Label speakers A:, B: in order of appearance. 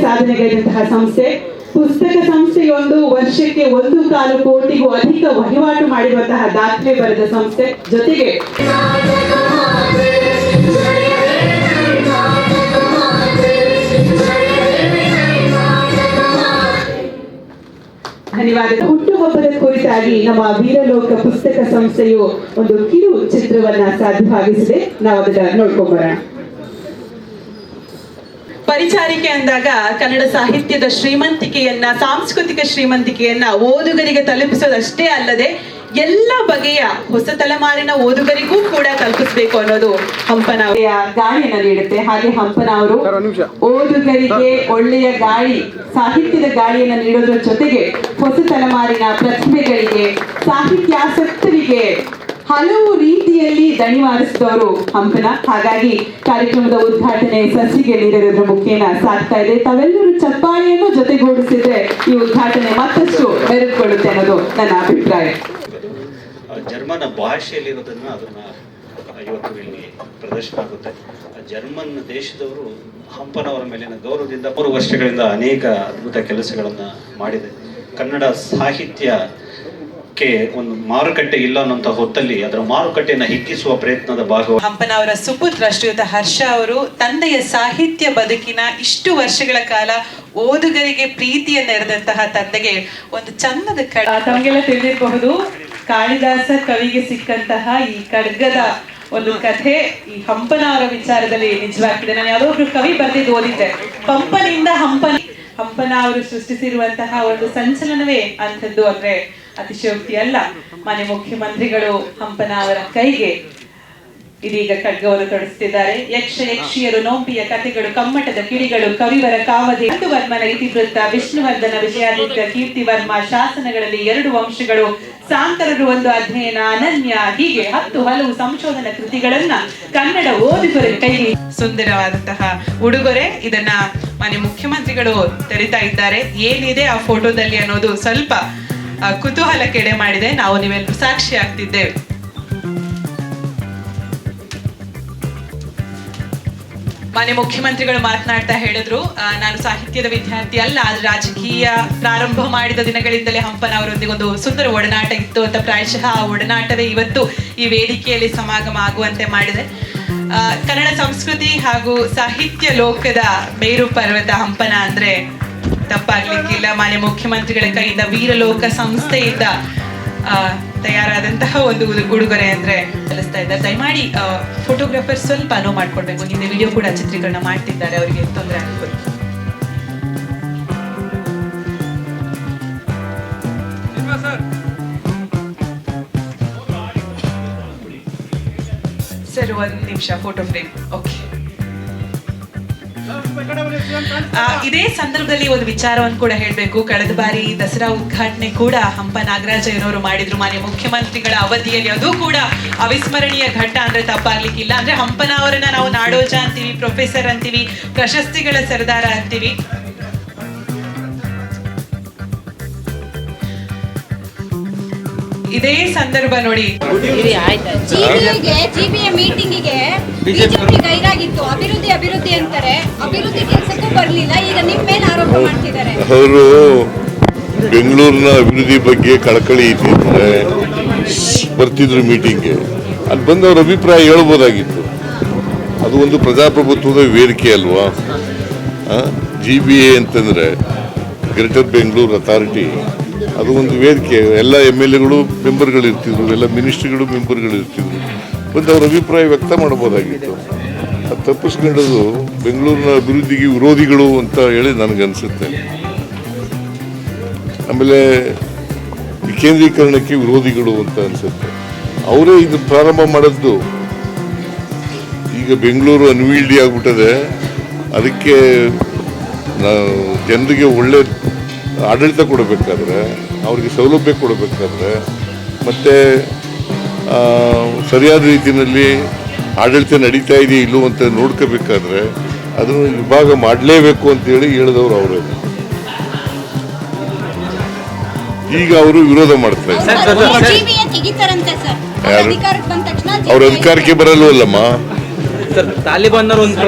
A: ಸಾಧನೆಗೈದಂತಹ ಸಂಸ್ಥೆ. ಪುಸ್ತಕ ಸಂಸ್ಥೆಯೊಂದು ವರ್ಷಕ್ಕೆ ಒಂದು ಕಾಲು ಕೋಟಿಗೂ ಅಧಿಕ ವಹಿವಾಟು ಮಾಡಿರುವಂತಹ ದಾಖಲೆ ಬರೆದ ಸಂಸ್ಥೆ ಜೊತೆಗೆ. ಧನ್ಯವಾದ ಹುಟ್ಟುಹಬ್ಬದ ಕುರಿತಾಗಿ ನಮ್ಮ ವೀರಲೋಕ ಪುಸ್ತಕ ಸಂಸ್ಥೆಯು ಒಂದು ಕಿರು ಚಿತ್ರವನ್ನ ಸಾಧ್ಯವಾಗಿಸಿದೆ. ನಾವು ಅದನ್ನ ನೋಡ್ಕೊಂಡ್ ಬರೋಣ. ಪರಿಚಾರಿಕೆ ಅಂದಾಗ ಕನ್ನಡ ಸಾಹಿತ್ಯದ ಶ್ರೀಮಂತಿಕೆಯನ್ನ ಸಾಂಸ್ಕೃತಿಕ ಶ್ರೀಮಂತಿಕೆಯನ್ನ ಓದುಗರಿಗೆ ತಲುಪಿಸೋದಷ್ಟೇ ಅಲ್ಲದೆ ಎಲ್ಲ ಬಗೆಯ ಹೊಸ ತಲೆಮಾರಿನ ಓದುಗರಿಗೂ ಕೂಡ ತಲುಪಿಸಬೇಕು ಅನ್ನೋದು ಹಂಪನ ಗಾಳಿಯನ್ನ ನೀಡುತ್ತೆ. ಹಾಗೆ ಹಂಪನ ಅವರು ಓದುಗರಿಗೆ ಒಳ್ಳೆಯ ಗಾಳಿ ಸಾಹಿತ್ಯದ ಗಾಳಿಯನ್ನ ನೀಡೋದ್ರ ಜೊತೆಗೆ ಹೊಸ ತಲೆಮಾರಿನ ಪ್ರತಿಭೆಗಳಿಗೆ ಸಾಹಿತ್ಯಾಸಕ್ತರಿಗೆ ಹಲವು ರೀತಿಯಲ್ಲಿ ದಣಿವಾರಿಸಿದವರು ಹಂಪನ. ಹಾಗಾಗಿ ಕಾರ್ಯಕ್ರಮದ ಉದ್ಘಾಟನೆ ಸಸಿಗೆ ನೀಡಿರೋದ್ರ ಮುಖೇನ ಸಾಕ್ತಾ ಇದೆ. ತಾವೆಲ್ಲರೂ ಚಪ್ಪಾಳೆಯನ್ನು ಜೊತೆಗೂಡಿಸಿದ್ರೆ ಈ ಉದ್ಘಾಟನೆ ಮತ್ತಷ್ಟು ಮೆರೆದುಕೊಳ್ಳುತ್ತೆ ಅನ್ನೋದು ನನ್ನ ಅಭಿಪ್ರಾಯ.
B: ಜರ್ಮನ್ ಭಾಷೆಯಲ್ಲಿರೋದನ್ನ ಅದನ್ನ ಇವತ್ತು ಇಲ್ಲಿ ಪ್ರದರ್ಶನ ಆಗುತ್ತೆ. ಜರ್ಮನ್ ದೇಶದವರು ಹಂಪನವರ ಮೇಲಿನ ಗೌರವದಿಂದ ಮೂರು ವರ್ಷಗಳಿಂದ ಅನೇಕ ಅದ್ಭುತ ಕೆಲಸಗಳನ್ನು ಮಾಡಿದೆ. ಕನ್ನಡ ಸಾಹಿತ್ಯಕ್ಕೆ ಒಂದು ಮಾರುಕಟ್ಟೆ ಇಲ್ಲ ಅನ್ನೋಂಥ ಹೊತ್ತಲ್ಲಿ ಅದರ ಮಾರುಕಟ್ಟೆಯನ್ನು ಹಿಗ್ಗಿಸುವ ಪ್ರಯತ್ನದ ಭಾಗವಾಗಿ
C: ಹಂಪನ ಅವರ ಸುಪುತ್ರ ಶ್ರೀಯುತ ಹರ್ಷ ಅವರು ತಂದೆಯ ಸಾಹಿತ್ಯ ಬದುಕಿನ ಇಷ್ಟು ವರ್ಷಗಳ ಕಾಲ ಓದುಗರಿಗೆ ಪ್ರೀತಿಯ ನೆರೆದಂತಹ ತಂದೆಗೆ ಒಂದು ಚಂದದ ಕಡ ತಮಗೆಲ್ಲ ತಿಳಿದಿರಬಹುದು ಕಾಳಿದಾಸ ಕವಿಗೆ ಸಿಕ್ಕಂತಹ ಈ ಖಡ್ಗದ ಒಂದು ಕಥೆ ಈ ಹಂಪನ ಅವರ ವಿಚಾರದಲ್ಲಿ ನಿಜವಾಗ್ತಿದೆ ನಾನು ಯಾವುದೋ ಒಬ್ರು ಕವಿ ಬರೆದಿದ್ದು ಓದಿದ್ದೆ. ಪಂಪನಿಂದ ಹಂಪನ ಹಂಪನ ಅವರು ಸೃಷ್ಟಿಸಿರುವಂತಹ ಒಂದು ಸಂಚಲನವೇ ಅಂಥದ್ದು ಅಂದ್ರೆ ಅತಿಶಯೋಕ್ತಿ ಅಲ್ಲ. ಮಾನ್ಯ ಮುಖ್ಯಮಂತ್ರಿಗಳು ಹಂಪನ ಅವರ ಕೈಗೆ ಇದೀಗ ಖಡ್ಗವನ್ನು ತೊಡಿಸುತ್ತಿದ್ದಾರೆ ಯಕ್ಷ ಯಕ್ಷಿಯರು ನೋಂಪಿಯ ಕಥೆಗಳು, ಕಮ್ಮಟದ ಕಿಡಿಗಳು, ಕವಿವರ ಕಾವಧಿ ವರ್ಮನ ಇತಿವೃತ್ತ, ವಿಷ್ಣುವರ್ಧನ, ವಿಜಯಾದಿತ್ಯ, ಕೀರ್ತಿವರ್ಮ, ಶಾಸನಗಳಲ್ಲಿ ಎರಡು ವಂಶಗಳು, ಸಾಂತರರು ಒಂದು ಅಧ್ಯಯನ, ಅನನ್ಯ, ಹೀಗೆ ಹತ್ತು ಹಲವು ಸಂಶೋಧನಾ ಕೃತಿಗಳನ್ನ ಕನ್ನಡ ಓದುಗರ ಕೈಗೆ ಸುಂದರವಾದಂತಹ ಉಡುಗೊರೆ ಇದನ್ನ ಮನೆ ಮುಖ್ಯಮಂತ್ರಿಗಳು ತೆರಿತಾ ಇದ್ದಾರೆ. ಏನಿದೆ ಆ ಫೋಟೋದಲ್ಲಿ ಅನ್ನೋದು ಸ್ವಲ್ಪ ಕುತೂಹಲಕ್ಕೆಡೆ ಮಾಡಿದೆ. ನಾವು ನೀವೆಲ್ಲರೂ ಸಾಕ್ಷಿ ಆಗ್ತಿದ್ದೇವೆ. ಮಾನ್ಯ ಮುಖ್ಯಮಂತ್ರಿಗಳು ಮಾತನಾಡ್ತಾ ಹೇಳಿದ್ರು ನಾನು ಸಾಹಿತ್ಯದ ವಿದ್ಯಾರ್ಥಿ ಅಲ್ಲ ರಾಜಕೀಯ ಪ್ರಾರಂಭ ಮಾಡಿದ ದಿನಗಳಿಂದಲೇ ಹಂಪನ ಅವರೊಂದಿಗೆ ಒಂದು ಸುಂದರ ಒಡನಾಟ ಇತ್ತು ಅಂತ ಪ್ರಾಯಶಃ ಆ ಒಡನಾಟವೇ ಇವತ್ತು ಈ ವೇದಿಕೆಯಲ್ಲಿ ಸಮಾಗಮ ಆಗುವಂತೆ ಮಾಡಿದೆ. ಕನ್ನಡ ಸಂಸ್ಕೃತಿ ಹಾಗೂ ಸಾಹಿತ್ಯ ಲೋಕದ ಮೇರು ಪರ್ವತ ಹಂಪನ ಅಂದ್ರೆ ತಪ್ಪಾಗ್ಲಿಕ್ಕಿಲ್ಲ. ಮಾನ್ಯ ಮುಖ್ಯಮಂತ್ರಿಗಳ ಕೈಯಿಂದ ವೀರಲೋಕ ಸಂಸ್ಥೆಯಿಂದ ತಯಾರಾದಂತಹ ಒಂದು ಉಡು- ಉಡುಗೊರೆ ಅಂದ್ರೆ ಕಲಿಸ್ತಾ ಇದ್ದಾರೆ. ದಯಮಾಡಿ ಫೋಟೋಗ್ರಾಫರ್ ಸ್ವಲ್ಪ ಅನುವು ಮಾಡ್ಕೊಡ್ಬೇಕು. ಹಿಂದೆ ವಿಡಿಯೋ ಕೂಡ ಚಿತ್ರೀಕರಣ ಮಾಡ್ತಿದ್ದಾರೆ. ಅವರಿಗೆ ತೊಂದರೆ ಆಗ್ಬೋದು? ಸರ್, ಒಂದು ನಿಮಿಷ ಫೋಟೋ ಫ್ರೇಮ್ ಓಕೆ ಇದೇ ಸಂದರ್ಭದಲ್ಲಿ ಒಂದು ವಿಚಾರವನ್ನು ಕೂಡ ಹೇಳಬೇಕು. ಕಳೆದ ಬಾರಿ ದಸರಾ ಉದ್ಘಾಟನೆ ಕೂಡ ಹಂಪ ನಾಗರಾಜಯ್ಯನವರು ಮಾಡಿದ್ರು. ಮಾನ್ಯ ಮುಖ್ಯಮಂತ್ರಿಗಳ ಅವಧಿಯಲ್ಲಿ ಅದು ಕೂಡ ಅವಿಸ್ಮರಣೀಯ ಘಟ್ಟ ಅಂದ್ರೆ ತಪ್ಪಾಗ್ಲಿಕ್ಕಿಲ್ಲ. ಅಂದ್ರೆ ಹಂಪನ ಅವರನ್ನ ನಾವು ನಾಡೋಜ ಅಂತೀವಿ ಪ್ರೊಫೆಸರ್ ಅಂತೀವಿ ಪ್ರಶಸ್ತಿಗಳ ಸರ್ದಾರ ಅಂತೀವಿ. ಇದೇ ಸಂದರ್ಭ ನೋಡಿ.
D: ಮೀಟಿಂಗ್ ಜಿಬಿಯ ಮೀಟಿಂಗಿಗೆ ಬಿಜೆಪಿ ಗೈರಾಗಿತ್ತು ಅಭಿವೃದ್ಧಿ ಅಭಿವೃದ್ಧಿ ಅಂತಾರೆ. ಅಭಿವೃದ್ಧಿ ಕೆಲಸಕ್ಕೂ ಬರಲಿಲ್ಲ. ಈಗ ನಿಮ್ಮ ಮೇಲೆ ಆರೋಪ ಮಾಡ್ತಿದ್ದಾರೆ.
E: ಅವರು ಬೆಂಗಳೂರಿನ ಅಭಿವೃದ್ಧಿ ಬಗ್ಗೆ ಕಳಕಳಿ ಇದ್ದಿದ್ರೆ ಬರ್ತಿದ್ರು ಮೀಟಿಂಗ್ಗೆ ಅಲ್ಲಿ ಬಂದು ಅವ್ರ ಅಭಿಪ್ರಾಯ ಹೇಳ್ಬೋದಾಗಿತ್ತು. ಅದು ಒಂದು ಪ್ರಜಾಪ್ರಭುತ್ವದ ವೇದಿಕೆ ಅಲ್ವಾ? ಜಿ ಬಿ ಎ ಅಂತಂದರೆ ಗ್ರೇಟರ್ ಬೆಂಗಳೂರು ಅಥಾರಿಟಿ ಅದು ಒಂದು ವೇದಿಕೆ. ಎಲ್ಲ ಎಂ ಎಲ್ ಎಗಳು ಮೆಂಬರ್ಗಳಿರ್ತಿದ್ರು. ಎಲ್ಲ ಮಿನಿಸ್ಟ್ರಿಗಳು ಮೆಂಬರ್ಗಳಿರ್ತಿದ್ರು. ಬಂದು ಅವ್ರ ಅಭಿಪ್ರಾಯ ವ್ಯಕ್ತ ಮಾಡ್ಬೋದಾಗಿತ್ತು. ಅದು ತಪ್ಪಿಸ್ಕೊಂಡದು ಬೆಂಗಳೂರಿನ ಅಭಿವೃದ್ಧಿಗೆ ವಿರೋಧಿಗಳು ಅಂತ ಹೇಳಿ ನನಗನ್ಸುತ್ತೆ. ಆಮೇಲೆ ವಿಕೇಂದ್ರೀಕರಣಕ್ಕೆ ವಿರೋಧಿಗಳು ಅಂತ ಅನ್ಸುತ್ತೆ. ಅವರೇ ಇದು ಪ್ರಾರಂಭ ಮಾಡಿದ್ದು. ಈಗ ಬೆಂಗಳೂರು ಅನ್ವೀಲ್ಡಿ ಆಗ್ಬಿಟ್ಟದೆ. ಅದಕ್ಕೆ ಜನರಿಗೆ ಒಳ್ಳೆ ಆಡಳಿತ ಕೊಡಬೇಕಾದ್ರೆ, ಅವ್ರಿಗೆ ಸೌಲಭ್ಯ ಕೊಡಬೇಕಾದ್ರೆ, ಮತ್ತು ಸರಿಯಾದ ರೀತಿಯಲ್ಲಿ ಆಡಳಿತ ನಡೀತಾ ಇದೆಯಾ ಇಲ್ಲೋ ಅಂತ ನೋಡ್ಕೋಬೇಕಾದ್ರೆ ಅದನ್ನು ವಿಭಾಗ ಮಾಡಲೇಬೇಕು ಅಂತೇಳಿ ಹೇಳಿದವರು ಅವರೇ. ಈಗ ಅವರು ವಿರೋಧ ಮಾಡ್ತಾರೆ ಇದ್ದಾರೆ.
D: ಅವ್ರ? ಅಧಿಕಾರಕ್ಕೆ ಬಂದ ತಕ್ಷಣ
E: ಅವ್ರ ಅಧಿಕಾರಕ್ಕೆ ಬರಲ್ವಲ್ಲಮ್ಮ?
F: ಸರ್ ತಾಲಿಬಾನ್ನವರು ಒಂದು